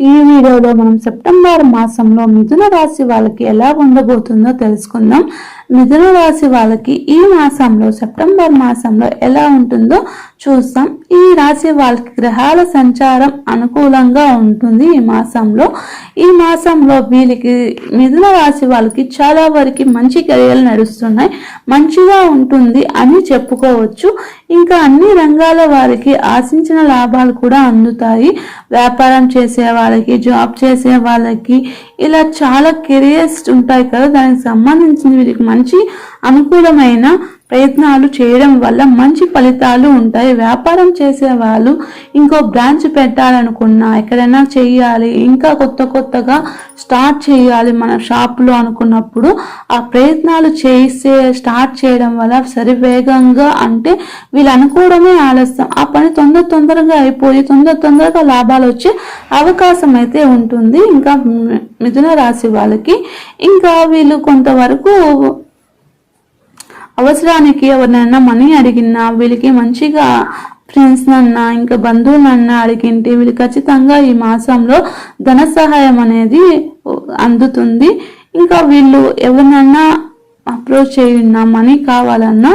ఈ వీడియోలో మనం సెప్టెంబర్ మాసంలో మిథున రాశి వాళ్ళకి ఎలా ఉండబోతుందో తెలుసుకుందాం. మిథున రాశి వాళ్ళకి ఈ మాసంలో సెప్టెంబర్ మాసంలో ఎలా ఉంటుందో చూస్తాం. ఈ రాశి వాళ్ళకి గ్రహాల సంచారం అనుకూలంగా ఉంటుంది ఈ మాసంలో. ఈ మాసంలో వీళ్ళకి మిథున రాశి వాళ్ళకి చాలా వరకు మంచి కెరియర్లు నడుస్తున్నాయి. మంచిగా ఉంటుంది అని చెప్పుకోవచ్చు. ఇంకా అన్ని రంగాల వారికి ఆశించిన లాభాలు కూడా అందుతాయి. వ్యాపారం చేసే వాళ్ళకి జాబ్ చేసే వాళ్ళకి ఇలా చాలా కెరియర్స్ ఉంటాయి కదా. దానికి సంబంధించిన వీరికి మంచి అనుకూలమైన ప్రయత్నాలు చేయడం వల్ల మంచి ఫలితాలు ఉంటాయి. వ్యాపారం చేసే వాళ్ళు ఇంకో బ్రాంచ్ పెట్టాలనుకున్నా ఎక్కడైనా చేయాలి ఇంకా కొత్త కొత్తగా స్టార్ట్ చేయాలి మన షాప్లో అనుకున్నప్పుడు ఆ ప్రయత్నాలు చేసే స్టార్ట్ చేయడం వల్ల సరివేగంగా అంటే వీళ్ళు అనుకోవడమే ఆలస్యం. ఆ పని తొందర తొందరగా అయిపోయి తొందర తొందరగా లాభాలు వచ్చే అవకాశం అయితే ఉంటుంది. ఇంకా మిథున రాశి వాళ్ళకి ఇంకా వీళ్ళు కొంతవరకు అవసరానికి ఎవరినైనా మనీ అడిగినా వీళ్ళకి మంచిగా ఫ్రెండ్స్ నన్న ఇంకా బంధువులన్నా అడిగింటే వీళ్ళు ఖచ్చితంగా ఈ మాసంలో ధన సహాయం అనేది అందుతుంది. ఇంకా వీళ్ళు ఎవరినన్నా అప్రోచ్ చేయున్నా మనీ కావాలన్నా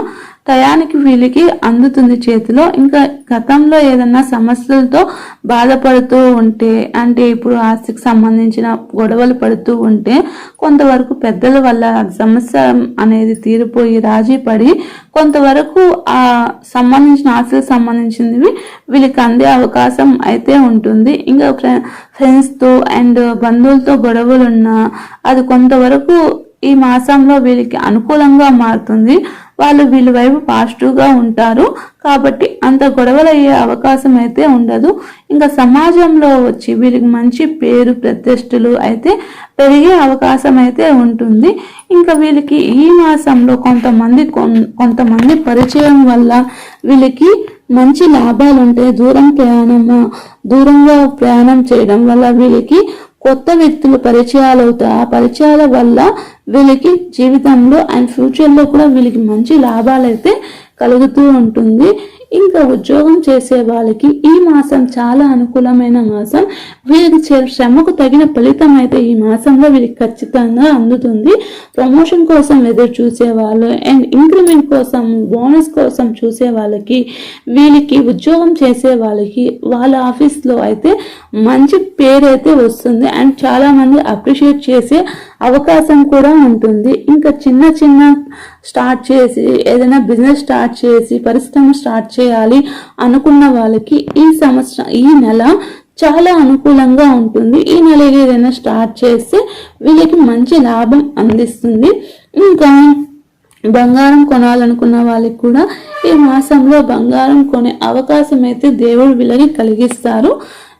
టయానికి వీళ్ళకి అందుతుంది చేతిలో. ఇంకా గతంలో ఏదన్నా సమస్యలతో బాధపడుతూ ఉంటే అంటే ఇప్పుడు ఆస్తికి సంబంధించిన గొడవలు పడుతూ ఉంటే కొంతవరకు పెద్దల వల్ల సమస్య అనేది తీరిపోయి రాజీ పడి కొంతవరకు ఆ సంబంధించిన ఆస్తులకు సంబంధించినవి వీళ్ళకి అందే అవకాశం అయితే ఉంటుంది. ఇంకా ఫ్రెండ్స్తో అండ్ బంధువులతో గొడవలు ఉన్నా అది కొంతవరకు ఈ మాసంలో వీళ్ళకి అనుకూలంగా మారుతుంది. వాళ్ళు వీళ్ళ వైపు పాజిటివ్గా ఉంటారు. కాబట్టి అంత గొడవలు అయ్యే అవకాశం అయితే ఉండదు. ఇంకా సమాజంలో వచ్చి వీళ్ళకి మంచి పేరు ప్రతిష్టలు అయితే పెరిగే అవకాశం అయితే ఉంటుంది. ఇంకా వీళ్ళకి ఈ మాసంలో కొంతమంది కొంతమంది పరిచయం వల్ల వీళ్ళకి మంచి లాభాలు ఉంటాయి దూరం ప్రయాణం దూరంగా ప్రయాణం చేయడం వల్ల వీళ్ళకి కొత్త వ్యక్తులు పరిచయాలు అవుతాయి ఆ పరిచయాల వల్ల వీళ్ళకి జీవితంలో అండ్ ఫ్యూచర్లో కూడా వీళ్ళకి మంచి లాభాలు అయితే కలుగుతూ ఉంటుంది. ఇంకా ఉద్యోగం చేసే వాళ్ళకి ఈ మాసం చాలా అనుకూలమైన మాసం. వీరికి శ్రమకు తగిన ఫలితం అయితే ఈ మాసంలో వీరికి ఖచ్చితంగా అందుతుంది. ప్రమోషన్ కోసం ఎదురు చూసే వాళ్ళు అండ్ ఇంక్రిమెంట్ కోసం బోనస్ కోసం చూసే వాళ్ళకి వీళ్ళకి ఉద్యోగం చేసే వాళ్ళకి వాళ్ళ ఆఫీస్లో అయితే మంచి పేరు అయితే వస్తుంది. అండ్ చాలామంది అప్రిషియేట్ చేసే అవకాశం కూడా ఉంటుంది. ఇంకా చిన్న చిన్న స్టార్ట్ చేసి ఏదైనా బిజినెస్ స్టార్ట్ చేసి పరిశ్రమ స్టార్ట్ చేయాలి అనుకున్న వాళ్ళకి ఈ సంవత్సరం ఈ నెల చాలా అనుకూలంగా ఉంటుంది. ఈ నెల ఏదైనా స్టార్ట్ చేస్తే వీళ్ళకి మంచి లాభం అందిస్తుంది. ఇంకా బంగారం కొనాలనుకున్న వాళ్ళకి కూడా ఈ మాసంలో బంగారం కొనే అవకాశం అయితే దేవుడు వీళ్ళకి కలిగిస్తారు.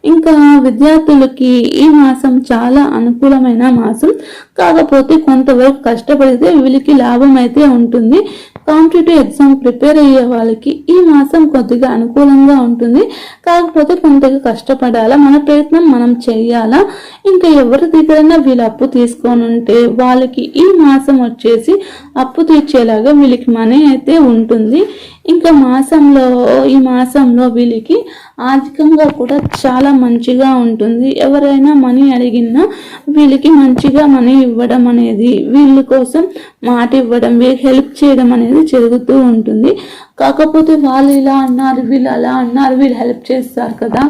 ఇంకా విద్యార్థులకి ఈ మాసం చాలా అనుకూలమైన మాసం. కాకపోతే కొంతవరకు కష్టపడితే వీళ్ళకి లాభం అయితే ఉంటుంది. కాంపిటేటివ్ ఎగ్జామ్ ప్రిపేర్ అయ్యే వాళ్ళకి ఈ మాసం కొద్దిగా అనుకూలంగా ఉంటుంది. కాకపోతే కొంతగా కష్టపడాలా మన ప్రయత్నం మనం చేయాలా? ఇంకా ఎవరి దగ్గరైనా వీళ్ళు అప్పు తీసుకొని ఉంటే వాళ్ళకి ఈ మాసం వచ్చేసి అప్పు తీర్చేలాగా వీళ్ళకి మనీ అయితే ఉంటుంది. ఇంకా మాసంలో ఈ మాసంలో వీళ్ళకి ఆర్థికంగా కూడా చాలా మంచిగా ఉంటుంది. ఎవరైనా మనీ అడిగినా వీళ్ళకి మంచిగా మనీ ఇవ్వడం అనేది వీళ్ళ కోసం మాట ఇవ్వడం వీళ్ళకి హెల్ప్ చేయడం అనేది జరుగుతూ ఉంటుంది. కాకపోతే వాళ్ళు ఇలా అన్నారు వీళ్ళు అలా అన్నారు వీళ్ళు హెల్ప్ చేస్తారు కదా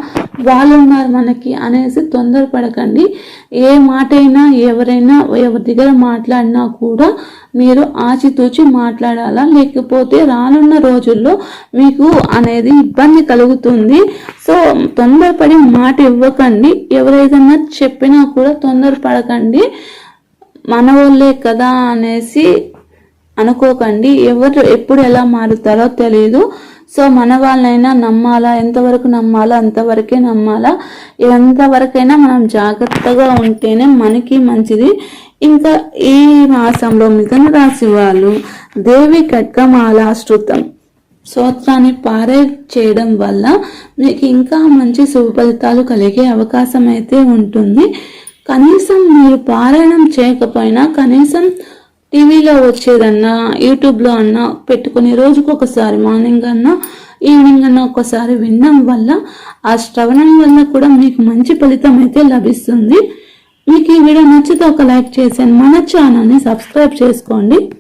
వాళ్ళు ఉన్నారు మనకి అనేసి తొందరపడకండి. ఏ మాట అయినా ఎవరైనా ఎవరి దగ్గర మాట్లాడినా కూడా మీరు ఆచితూచి మాట్లాడాలా? లేకపోతే రానున్న రోజుల్లో మీకు అనేది ఇబ్బంది కలుగుతుంది. సో తొందరపడి మాట ఇవ్వకండి. ఎవరైనా చెప్పినా కూడా తొందరపడకండి. మన వాళ్ళే కదా అనేసి అనుకోకండి. ఎవరు ఎప్పుడు ఎలా మారుతారో తెలియదు సో మన వాళ్ళైనా నమ్మాలా? ఎంతవరకు నమ్మాలా? అంతవరకే నమ్మాలా? ఎంతవరకైనా మనం జాగ్రత్తగా ఉంటేనే మనకి మంచిది. ఇంకా ఈ మాసంలో మిథున రాశి వాళ్ళు దేవి ఖడ్గమాల శృతం స్తోత్రాన్ని పారే చేయడం వల్ల మీకు ఇంకా మంచి శుభ ఫలితాలు కలిగే అవకాశం అయితే ఉంటుంది. కనీసం మీరు పారాయణం చేయకపోయినా కనీసం టీవీలో వచ్చేదన్నా యూట్యూబ్లో అన్నా పెట్టుకుని రోజుకు ఒకసారి మార్నింగ్ అన్నా ఈవినింగ్ అన్నా ఒక్కసారి వినడం వల్ల ఆ శ్రవణం వల్ల కూడా మీకు మంచి ఫలితం అయితే లభిస్తుంది. మీకు ఈ వీడియో నచ్చితే ఒక లైక్ చేసి మన ఛానల్ని సబ్స్క్రైబ్ చేసుకోండి.